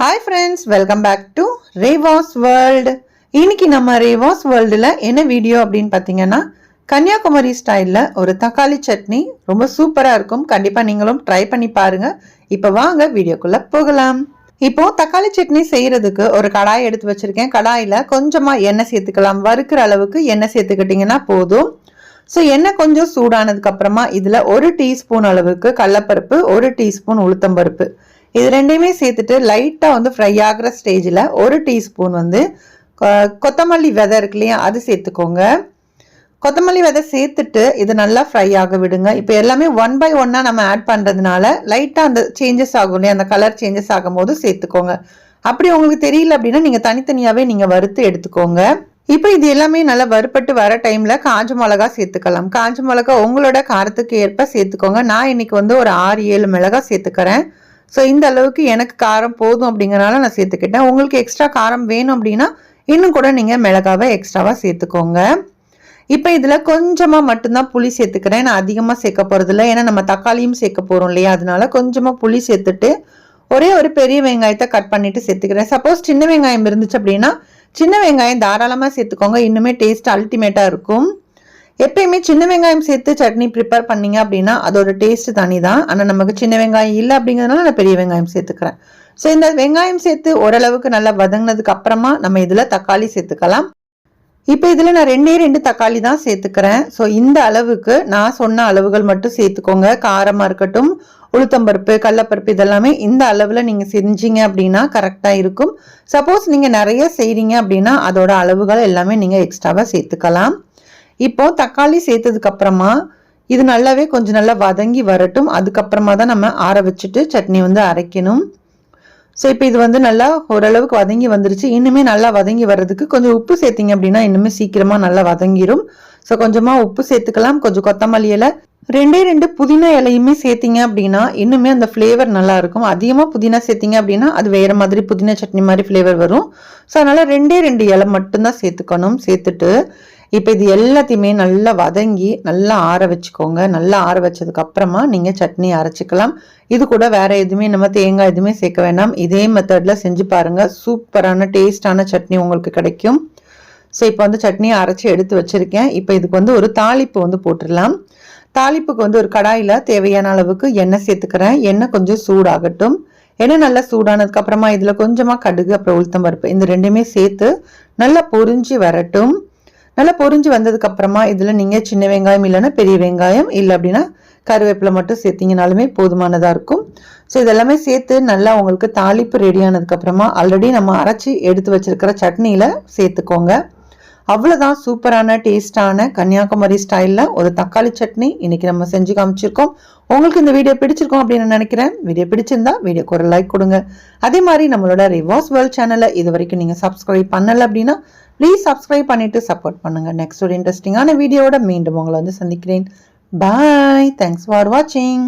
Hi friends welcome back to Reva's world இன்னைக்கு நம்ம ரேவாஸ் வேர்ல்டில் என்ன வீடியோ அப்படின்னு பார்த்தீங்கன்னா கன்னியாகுமரி ஸ்டைலில் ஒரு தக்காளி சட்னி. ரொம்ப சூப்பராக இருக்கும். கண்டிப்பாக நீங்களும் ட்ரை பண்ணி பாருங்கள் இப்போ வாங்க வீடியோக்குள்ளே போகலாம். இப்போ தக்காளி சட்னி செய்கிறதுக்கு ஒரு கடாய் எடுத்து வச்சுருக்கேன். கடாயில் கொஞ்சமாக எண்ணெய் சேர்த்துக்கலாம். வறுக்கிற அளவுக்கு எண்ணெய் சேர்த்துக்கிட்டிங்கன்னா போதும். ஸோ எண்ணெய் கொஞ்சம் சூடானதுக்கப்புறமா இதில் ஒரு டீஸ்பூன் அளவுக்கு கடலப்பருப்பு ஒரு டீஸ்பூன் உளுத்தம்பருப்பு. இது ரெண்டையுமே சேர்த்துட்டு லைட்டாக வந்து ஃப்ரை ஆகிற ஸ்டேஜில் ஒரு டீஸ்பூன் வந்து கொத்தமல்லி விதை இருக்கு இல்லையா அது சேர்த்துக்கோங்க. கொத்தமல்லி விதை சேர்த்துட்டு இது நல்லா ஃப்ரை ஆக விடுங்க. இப்போ எல்லாமே ஒன் பை ஒன்னாக நம்ம ஆட் பண்ணுறதுனால லைட்டாக அந்த சேஞ்சஸ் ஆகும் இல்லையா அந்த கலர் சேஞ்சஸ் ஆகும் போது சேர்த்துக்கோங்க. அப்படி உங்களுக்கு தெரியல அப்படின்னா நீங்கள் தனித்தனியாகவே நீங்கள் வறுத்து எடுத்துக்கோங்க. இப்போ இது எல்லாமே நல்லா வறுப்பட்டு வர டைமில் காஞ்ச மிளகா சேர்த்துக்கலாம். காஞ்ச மிளகா உங்களோட காரத்துக்கு ஏற்ப சேர்த்துக்கோங்க. நான் இன்னைக்கு வந்து ஒரு ஆறு ஏழு மிளகா சேர்த்துக்கிறேன். ஸோ இந்த அளவுக்கு எனக்கு காரம் போதும் அப்படிங்கிறனால நான் சேர்த்துக்கிட்டேன். உங்களுக்கு எக்ஸ்ட்ரா காரம் வேணும் அப்படின்னா இன்னும் கூட நீங்கள் மிளகாவை எக்ஸ்ட்ராவாக சேர்த்துக்கோங்க. இப்போ இதில் கொஞ்சமாக மட்டும்தான் புளி சேர்த்துக்கிறேன். நான் அதிகமாக சேர்க்க போகிறதில்ல ஏன்னா நம்ம தக்காளியும் சேர்க்க போகிறோம் இல்லையா? அதனால கொஞ்சமாக புளி சேர்த்துட்டு ஒரே ஒரு பெரிய வெங்காயத்தை கட் பண்ணிவிட்டு சேர்த்துக்கிறேன். சப்போஸ் சின்ன வெங்காயம் இருந்துச்சு அப்படின்னா சின்ன வெங்காயம் தாராளமாக சேர்த்துக்கோங்க. இன்னுமே டேஸ்ட் அல்டிமேட்டாக இருக்கும். எப்பயுமே சின்ன வெங்காயம் சேர்த்து சட்னி ப்ரிப்பேர் பண்ணீங்க அப்படின்னா அதோட டேஸ்ட் தனி தான் ஆனால் நமக்கு சின்ன வெங்காயம் இல்லை அப்படிங்கிறதுனால நான் பெரிய வெங்காயம் சேர்த்துக்கிறேன். ஸோ இந்த வெங்காயம் சேர்த்து ஓரளவுக்கு நல்லா வதங்கினதுக்கு அப்புறமா நம்ம இதில் தக்காளி சேர்த்துக்கலாம். இப்போ இதில் நான் ரெண்டே ரெண்டு தக்காளி தான் சேர்த்துக்கிறேன். ஸோ இந்த அளவுக்கு நான் சொன்ன அளவுகள் மட்டும் சேர்த்துக்கோங்க. காரமாக இருக்கட்டும் உளுத்தம்பருப்பு கடலப்பருப்பு இதெல்லாமே இந்த அளவில் நீங்கள் செஞ்சீங்க அப்படின்னா கரெக்டாக இருக்கும். சப்போஸ் நீங்கள் நிறைய செய்கிறீங்க அப்படின்னா அதோட அளவுகள் எல்லாமே நீங்கள் எக்ஸ்ட்ராவாக சேர்த்துக்கலாம். இப்போ தக்காளி சேர்த்ததுக்கு அப்புறமா இது நல்லாவே கொஞ்சம் நல்லா வதங்கி வரட்டும். அதுக்கப்புறமா தான் நம்ம ஆற வச்சுட்டு சட்னி வந்து அரைக்கணும். ஸோ இப்போ இது வந்து நல்லா ஓரளவுக்கு வதங்கி வந்துருச்சு. இன்னுமே நல்லா வதங்கி வர்றதுக்கு கொஞ்சம் உப்பு சேர்த்திங்க அப்படின்னா இன்னுமே சீக்கிரமாக நல்லா வதங்கிரும். ஸோ கொஞ்சமாக உப்பு சேர்த்துக்கலாம். கொஞ்சம் கொத்தமல்லி இலை ரெண்டே ரெண்டு புதினா இலையுமே சேர்த்திங்க அப்படின்னா இன்னுமே அந்த ஃப்ளேவர் நல்லாயிருக்கும் அதிகமாக புதினா சேர்த்திங்க அப்படின்னா அது வேறு மாதிரி புதினா சட்னி மாதிரி ஃப்ளேவர் வரும். ஸோ அதனால் ரெண்டே ரெண்டு இலை மட்டும்தான் சேர்த்துக்கணும். சேர்த்துட்டு இப்போ இது எல்லாத்தையுமே நல்லா வதங்கி நல்லா ஆற வச்சுக்கோங்க. நல்லா ஆற வச்சதுக்கு அப்புறமா நீங்கள் சட்னி அரைச்சிக்கலாம். இது கூட வேற எதுவுமே நம்ம தேங்காய் எதுவுமே சேர்க்க வேண்டாம் இதே மெத்தடில் செஞ்சு பாருங்கள் சூப்பரான டேஸ்டான சட்னி உங்களுக்கு கிடைக்கும். ஸோ இப்போ வந்து சட்னியை அரைச்சி எடுத்து வச்சுருக்கேன். இப்போ இதுக்கு வந்து ஒரு தாளிப்பு வந்து போட்டுடலாம். தாளிப்புக்கு வந்து ஒரு கடாயில் தேவையான அளவுக்கு எண்ணெய் சேர்த்துக்கிறேன். எண்ணெய் கொஞ்சம் சூடாகட்டும். எண்ணெய் நல்லா சூடானதுக்கு அப்புறமா இதில் கொஞ்சமாக கடுகு அப்புறம் உளுத்தம் பருப்பு இந்த ரெண்டுமே சேர்த்து நல்லா பொறிஞ்சி வரட்டும். நல்லா பொறிஞ்சு வந்ததுக்கு அப்புறமா இதில் நீங்கள் சின்ன வெங்காயம் இல்லைன்னா பெரிய வெங்காயம் இல்லை அப்படின்னா கருவேப்பிலை மட்டும் சேர்த்திங்கனாலுமே போதுமானதாக இருக்கும். ஸோ இதெல்லாமே சேர்த்து நல்லா உங்களுக்கு தாளிப்பு ரெடி ஆனதுக்கப்புறமா ஆல்ரெடி நம்ம அரைச்சி எடுத்து வச்சிருக்கிற சட்னியில் சேர்த்துக்கோங்க. அவ்வளோதான் சூப்பரான டேஸ்டான கன்னியாகுமரி ஸ்டைலில் ஒரு தக்காளி சட்னி இன்னைக்கு நம்ம செஞ்சு காமிச்சிருக்கோம். உங்களுக்கு இந்த வீடியோ பிடிச்சிருக்கோம் அப்படின்னு நினைக்கிறேன். வீடியோ பிடிச்சிருந்தா வீடியோக்கு ஒரு லைக் கொடுங்க. அதே மாதிரி நம்மளோட ரிவாஸ் வேர்ல்ட் சேனலை இது வரைக்கும் நீங்கள் சப்ஸ்கிரைப் பண்ணலை அப்படின்னா ப்ளீஸ் சப்ஸ்கிரைப் பண்ணிவிட்டு சப்போர்ட் பண்ணுங்கள் நெக்ஸ்ட் ஒரு இன்ட்ரெஸ்டிங்கான வீடியோட மீண்டும் உங்களை வந்து சந்திக்கிறேன். பாய் தேங்க்ஸ் ஃபார் வாட்சிங்